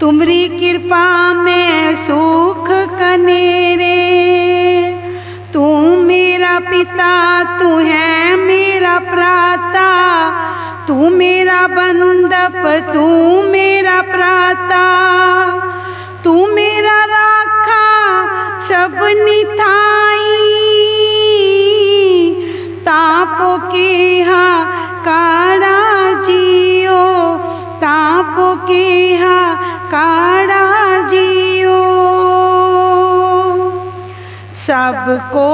ਤੁਮਰੀ ਕਿਰਪਾ ਮੈਂ ਸੁਖ ਕਨੇਰੇ। ਤੂੰ ਮੇਰਾ ਪਿਤਾ, ਤੂੰ ਹੈ ਮੇਰਾ ਪ੍ਰਾਤਾ ਤੂੰ ਮੇਰਾ ਬੰਦਪ, ਤੂੰ ਮੇਰਾ ਪ੍ਰਾਤਾ ਸਭ ਕੋ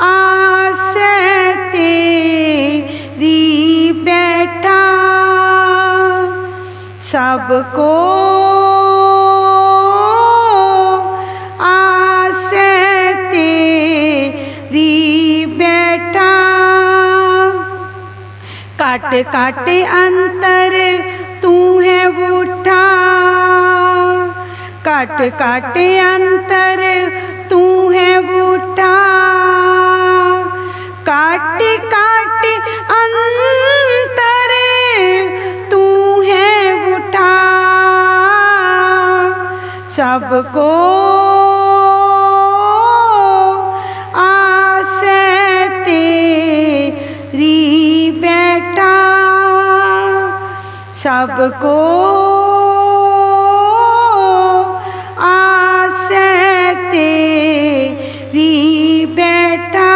ਆਸੇ ਤੇਰੀ ਬੈਠਾ ਸਭ ਕੋ ਆਸੇ ਤੇਰੀ ਬੈਠਾ। ਕਾਟ ਕਾਟ ਅੰਤਰ ਘਟ ਘਟ ਅੰਤਰ, ਤੂੰ ਹੈ ਬੂਟਾ। ਕਾਟ ਕਾਟ ਅੰਤਰ, ਤੂੰ ਹੈ ਬੂਟਾ। ਸਭ ਕੋ ਆਸੇ ਤੇਰੀ ਬੇਟਾ ਸਭ ਕੋ ਬੈਠਾ।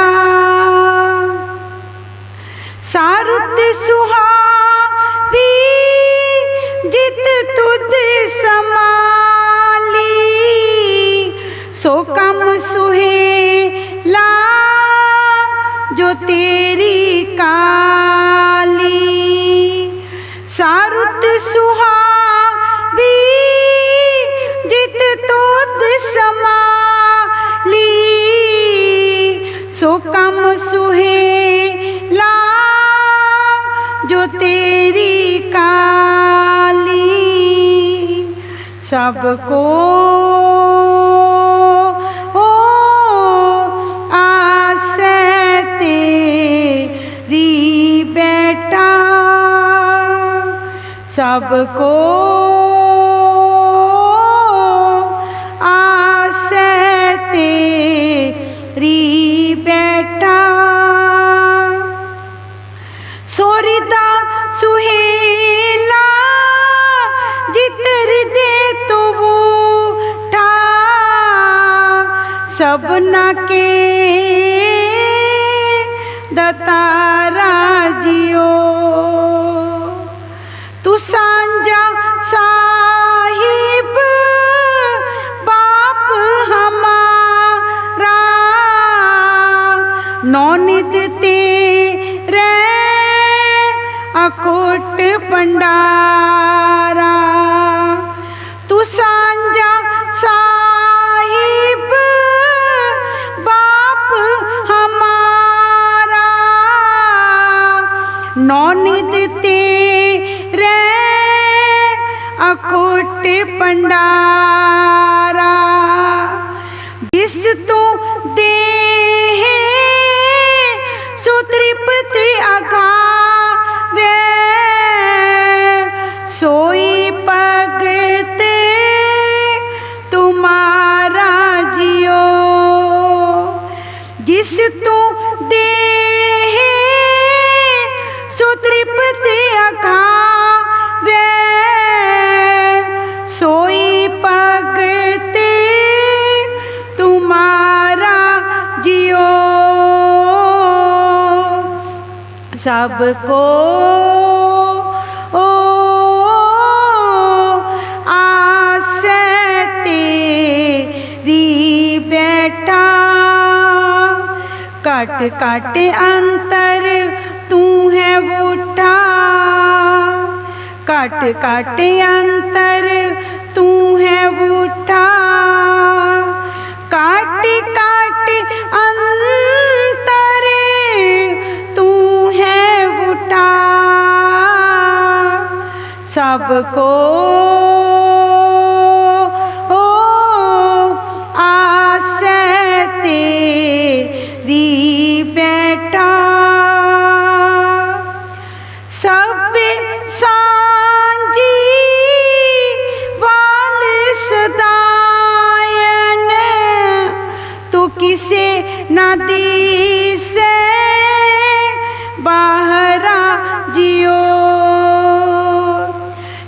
ਸਾਰੁਤ ਸੁਹਾਵੀ ਜਿਤ ਤੁਧ ਸਮਾਲੀ ਸੋ ਕਮ ਸੁਹੇ ਲਾ ਜੋ ਤੇਰੀ ਕਾ ਸਭ ਕੋ ਸਭ ਕੋ सबना के दतारा पंडारा जिस तू दे सुतृपत अगावे सोई भगत तुम्हारा जियो। जिस तू दे ਸਭ ਕੋ ਆਸੈ ਤੇਰੀ ਬੇਟਾ। ਕਟ ਕਟ ਅੰਤਰ ਤੂੰ ਹੈ ਬੂਟਾ। ਕਟ ਕਟ ਅੰਤਰ ਸਭ ਕੋ ਆਸੈ ਤੇਰੀ ਬੇਟਾ। ਸਭ ਸਾਂਝੀ ਵਾਲ ਸਦਾਇਨ ਤੂੰ ਕਿਸੇ ਨਾ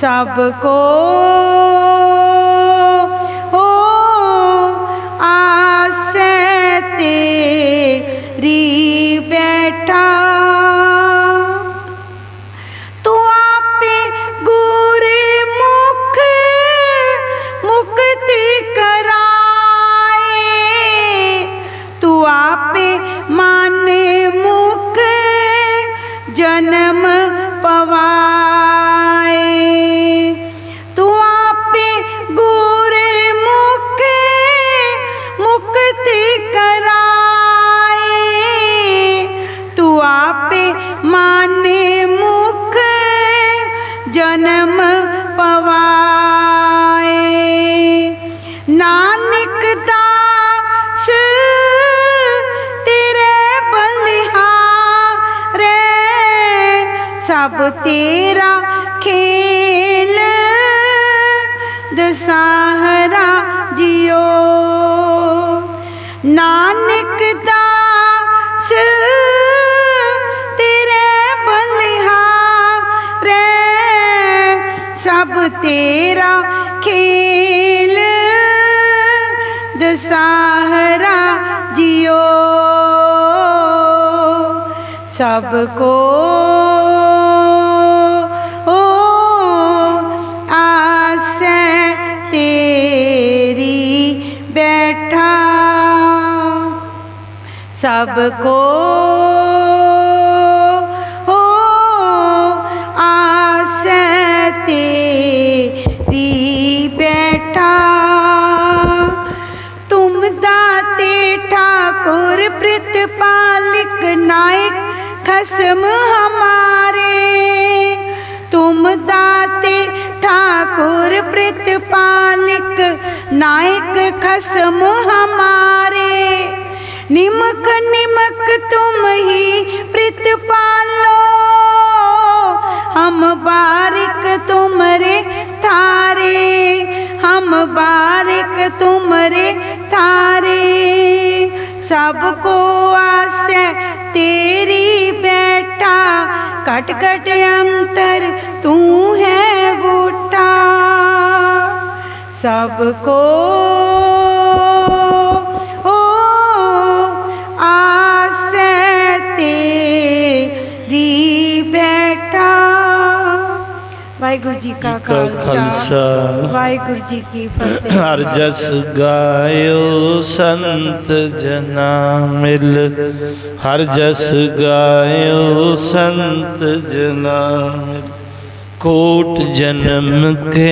ਸਭ ਕੋ ਰੱਬ ਤੇਰਾ ਖੇਲ ਦਸਾਹਰਾ ਜਿਓ। ਨਾਨਕ ਦਾਸ, ਤੇਰੇ ਬਲਿਹਾਰੇ ਸਭ ਤੇਰਾ ਖੇਲ ਦਸਾਹਰਾ ਜਿਓ। ਸਭ ਕੋ ਸਭ ਕੋ ਹੋ ਆਸੈ ਤੇਰੀ ਬੈਠਾ ਤੁਮ ਦਾਤੇ ਠਾਕੁਰ ਪ੍ਰਿਤਪਾਲਿਕ ਨਾਇਕ, ਖਸਮ ਹਮਾਰੇ। ਤੁਮ ਦਾਤੇ ਠਾਕੁਰ ਪ੍ਰਿਤਪਾਲਿਕ ਨਾਇਕ, ਖਸਮ ਹਮਾਰੇ। ਨਿਮਕ ਨਿਮਕ ਤੁਮ ਹੀ ਪ੍ਰਿਤ ਪਾਲੋ। ਹਮ ਬਾਰਿਕ ਤੁਮਰੇ ਤਾਰੇ ਹਮ ਬਾਰਿਕ ਤੁਮਰੇ ਤਾਰੇ ਸਭ ਕੋ ਆਸੈ ਤੇਰੀ ਬੈਠਾ ਕਟ ਕਟ ਅੰਤਰ ਤੂੰ ਹੈ ਬੂਟਾ ਸਭ ਕੋ ਵਾਹਿਗੁਰੂ ਜੀ ਕਾ ਖਾਲਸਾ ਵਾਹਿਗੁਰੂ ਜੀ ਕੀ ਫਤਿਹ। ਹਰ ਜਸ ਗਾਇਓ ਸੰਤ ਜਨਾ ਮਿਲ। ਹਰ ਜਸ ਗਾਇਓ ਸੰਤ ਜਨਾ ਕੋਟ ਜਨਮ ਕੇ